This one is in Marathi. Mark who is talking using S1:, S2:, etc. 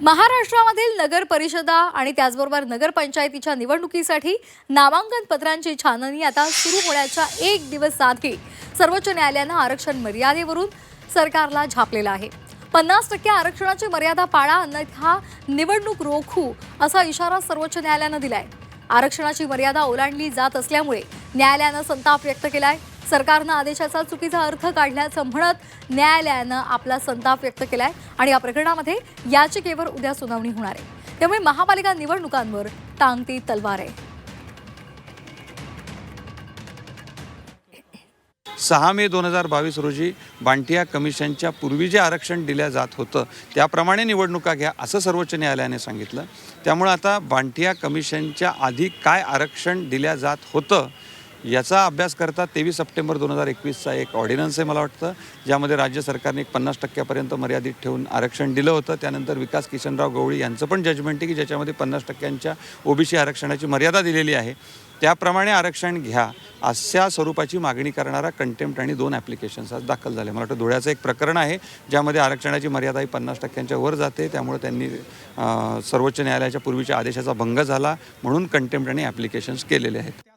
S1: महाराष्ट्रामधील नगर परिषदा आणि त्याचबरोबर नगरपंचायतीच्या निवडणुकीसाठी नामांकन पत्रांची छाननी आता सुरू होण्याच्या एक दिवस आधी सर्वोच्च न्यायालयानं आरक्षण मर्यादेवरून सरकारला झापलेलं आहे. पन्नास टक्के आरक्षणाची मर्यादा पाळा अन्यथा निवडणूक रोखू असा इशारा सर्वोच्च न्यायालयानं दिलाय. आरक्षणाची मर्यादा ओलांडली जात असल्यामुळे न्यायालयानं संताप व्यक्त केलाय. सरकारनं आदेशाचा चुकीचा अर्थ काढल्याचं म्हणत न्यायालयानं आपला संताप व्यक्त केलाय आणि या प्रकरणामध्ये याचिकेवर उद्या सुनावणी होणार आहे. त्यामुळे महापालिका निवडणुकांवर टांगती तलवार आहे.
S2: सहा मे दोन हजार बावीस रोजी बांटिया कमिशनच्या पूर्वी जे आरक्षण दिल्या जात होतं त्याप्रमाणे निवडणुका घ्या असं सर्वोच्च न्यायालयाने सांगितलं. त्यामुळं आता बांटिया कमिशनच्या आधी काय आरक्षण दिल्या जात होतं याचा अभ्यास करता तेवीस सप्टेंबर दोन हजार एकवीसचा एक ऑर्डिनन्स आहे मला वाटतं ज्यामध्ये राज्य सरकारने एक पन्नास टक्क्यापर्यंत मर्यादित ठेवून आरक्षण दिलं होतं. त्यानंतर विकास किशनराव गवळी यांचं पण जजमेंट आहे की ज्याच्यामध्ये पन्नास टक्क्यांच्या ओबीसी आरक्षणाची मर्यादा दिलेली आहे. त्याप्रमाणे आरक्षण घ्या अशा स्वरूपाची मागणी करणारा कंटेम्प्ट आणि दोन ॲप्लिकेशन्स आज दाखल झाले. मला वाटतं धुळ्याचं एक प्रकरण आहे ज्यामध्ये आरक्षणाची मर्यादा ही पन्नास टक्क्यांच्या वर जाते. त्यामुळे त्यांनी सर्वोच्च न्यायालयाच्या पूर्वीच्या आदेशाचा भंग झाला म्हणून कंटेम्प्ट आणि ॲप्लिकेशन्स केलेले आहेत.